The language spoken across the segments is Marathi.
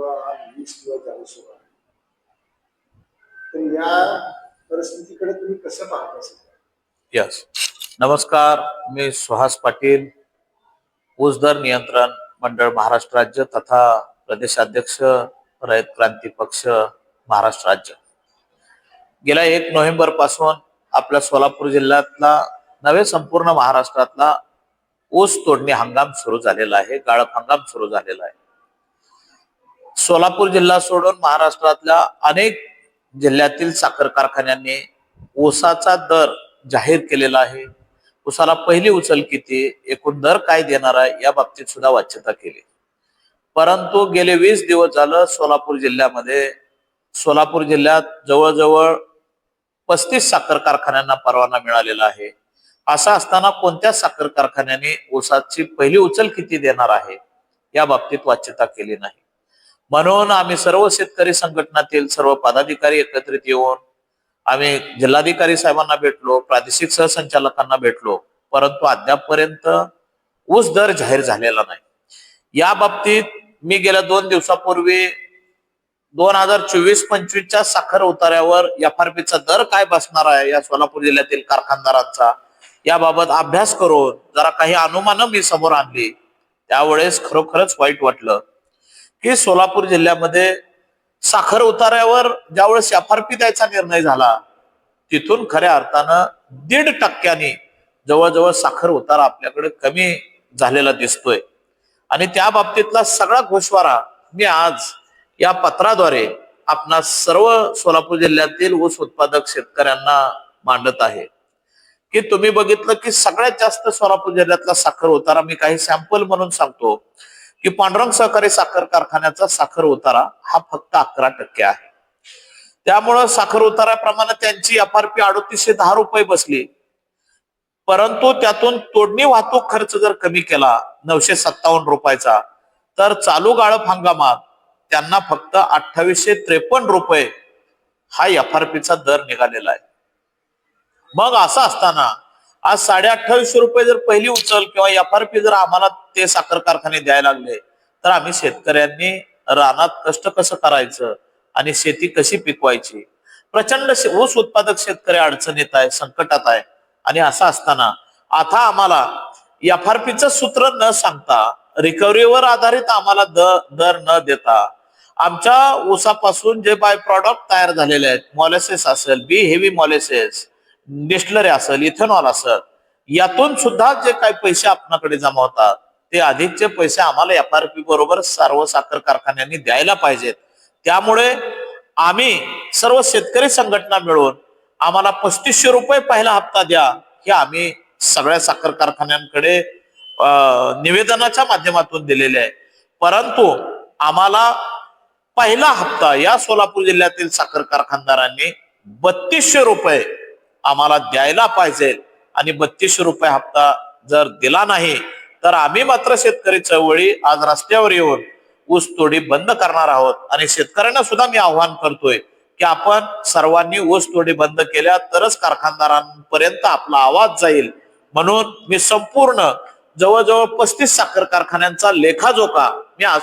किंवा वीस किंवा झाले सुरू तर या परिस्थितीकडे तुम्ही कसं पाहता सध्या? यस नमस्कार मी सुहास पाटील ऊस दर नियंत्रण मंडळ महाराष्ट्र राज्य तथा प्रदेशाध्यक्ष रयत क्रांती पक्ष महाराष्ट्र राज्य. गेल्या एक नोव्हेंबरपासून आपल्या सोलापूर जिल्ह्यातला नव्हे संपूर्ण महाराष्ट्रातला ऊस तोडणी हंगाम सुरू झालेला आहे गाळप हंगाम सुरू झालेला आहे. सोलापूर जिल्हा सोडून महाराष्ट्रातल्या अनेक जिल्ह्यातील साखर कारखान्यांनी ऊसाचा दर जाहीर केलेला आहे. उसाला पहिली उचल किती एकूण दर काय देणार आहे या बाबतीत सुद्धा वाच्यता केली. परंतु गेले वीस दिवस झालं सोलापूर जिल्ह्यामध्ये सोलापूर जिल्ह्यात जवळजवळ पस्तीस साखर कारखान्यांना परवाना मिळालेला आहे. असा असताना कोणत्या साखर कारखान्याने ऊसाची पहिली उचल किती देणार आहे या बाबतीत वाच्यता केली नाही. म्हणून आम्ही सर्व शेतकरी संघटनातील सर्व पदाधिकारी एकत्रित येऊन आम्ही जिल्हाधिकारी साहेबांना भेटलो प्रादेशिक सहसंचालकांना भेटलो. परंतु अद्यापपर्यंत ऊस दर जाहीर झालेला नाही. या बाबतीत मी गेल्या दोन दिवसापूर्वी दोन हजार चोवीस पंचवीसच्या साखर उतार्यावर एफ आर पीचा दर काय बसणार आहे या सोलापूर जिल्ह्यातील कारखानदारांचा याबाबत अभ्यास करून जरा काही अनुमानं मी समोर आणली. त्यावेळेस खरोखरच वाईट वाटलं. की सोलापूर जिल्ह्यामध्ये साखर उतार्यावर ज्यावेळेस एफ आर पी द्यायचा निर्णय झाला तिथून खऱ्या अर्थानं दीड टक्क्यांनी जवळजवळ साखर उतारा आपल्याकडे कमी झालेला दिसतोय. आणि त्या बाबतीतला सगळा घोषवारा मी आज या पत्राद्वारे आपणा सर्व सोलापूर जिल्ह्यातील ऊस उत्पादक शेतकऱ्यांना मांडत आहे. की तुम्ही बघितलं की सगळ्यात जास्त सोलापूर जिल्ह्यातला साखर उतारा मी काही सॅम्पल म्हणून सांगतो. की पांडुरंग सहकारी साखर कारखान्याचा साखर उतारा हा फक्त अकरा टक्के आहे. त्यामुळं साखर उताराप्रमाणे त्यांची एफ आर पी अडोतीसशे दहा रुपये बसली. परंतु त्यातून तोडणी वाहतूक खर्च जर कमी केला नऊशे सत्तावन्न रुपयाचा तर चालू गाळप हंगामात त्यांना फक्त अठ्ठावीसशे त्रेपन्न रुपये हा एफ आर पीचा दर निघालेला आहे. मग असं असताना आज साडे अठ्ठावीसशे रुपये जर पहिली उचल किंवा एफ आर पी जर आम्हाला ते साखर कारखाने द्यायला लागले तर आम्ही शेतकऱ्यांनी रानात कष्ट कसं करायचं आणि शेती कशी पिकवायची? प्रचंड ऊस उत्पादक शेतकरी अडचणीत आहे संकटात आहे. आणि असं असताना आता आम्हाला एफ आर पीचं सूत्र न सांगता रिकव्हरीवर आधारित आम्हाला दर न देता आमच्या ऊसापासून जे बाय प्रॉडक्ट तयार झालेले आहेत मॉलेसेस असेल बी हेवी मॉलेसेस डिस्टलरी असेल इथेनॉल असेल यातून सुद्धा जे काही पैसे आपणाकडे जमा होतात ते अधिकचे पैसे आम्हाला एफ आर पी बरोबर सर्व साखर कारखान्यांनी द्यायला पाहिजेत. त्यामुळे आम्ही सर्व शेतकरी संघटना मिळून आम्हाला पस्तीसशे रुपये पहिला हप्ता द्या हे आम्ही सगळ्या साखर कारखान्यांकडे निवेदनाच्या माध्यमातून दिलेले आहे. परंतु आम्हाला पहिला हप्ता या सोलापूर जिल्ह्यातील साखर कारखानदारांनी बत्तीसशे रुपये आम्हाला द्यायला पाहिजे. आणि बत्तीसशे रुपये हप्ता जर दिला नाही तर आम्ही मात्र शेतकरी चळवळी आज रस्त्यावर येऊन ऊस तोडी बंद करणार आहोत. आणि शेतकऱ्यांना सुद्धा मी आव्हान करतोय की आपण सर्वांनी ऊस तोडी बंद केल्या तरच कारखानदारांपर्यंत आपला आवाज जाईल. म्हणून मी संपूर्ण जवळजवळ पस्तीस साखर कारखान्यांचा लेखाजोखा मी आज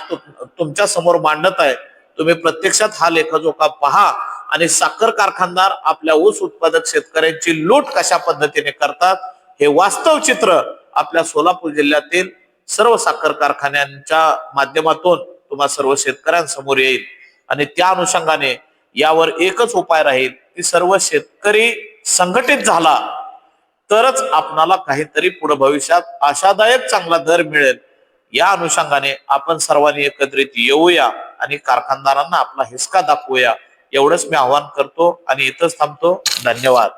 तुमच्यासमोर मांडत आहे. तुम्ही प्रत्यक्षात हा लेखाजोखा पहा. आणि साखर कारखानदार आपल्या ऊस उत्पादक शेतकऱ्यांची लूट कशा पद्धतीने करतात हे वास्तव चित्र आपल्या सोलापूर जिल्ह्यातील सर्व साखर कारखान्यांच्या माध्यमातून तुम्हा सर्व शेतकऱ्यांसमोर येईल. आणि त्या अनुषंगाने यावर एकच उपाय राहील की सर्व शेतकरी संघटित झाला तरच आपणाला काहीतरी पुढे भविष्यात आशादायक चांगला दर मिळेल. या अनुषंगाने आपण सर्वांनी एकत्रित येऊया आणि कारखानदारांना आपला हिसका दाखवूया. एवढंच मी आवाहन करतो आणि इथंच थांबतो. धन्यवाद.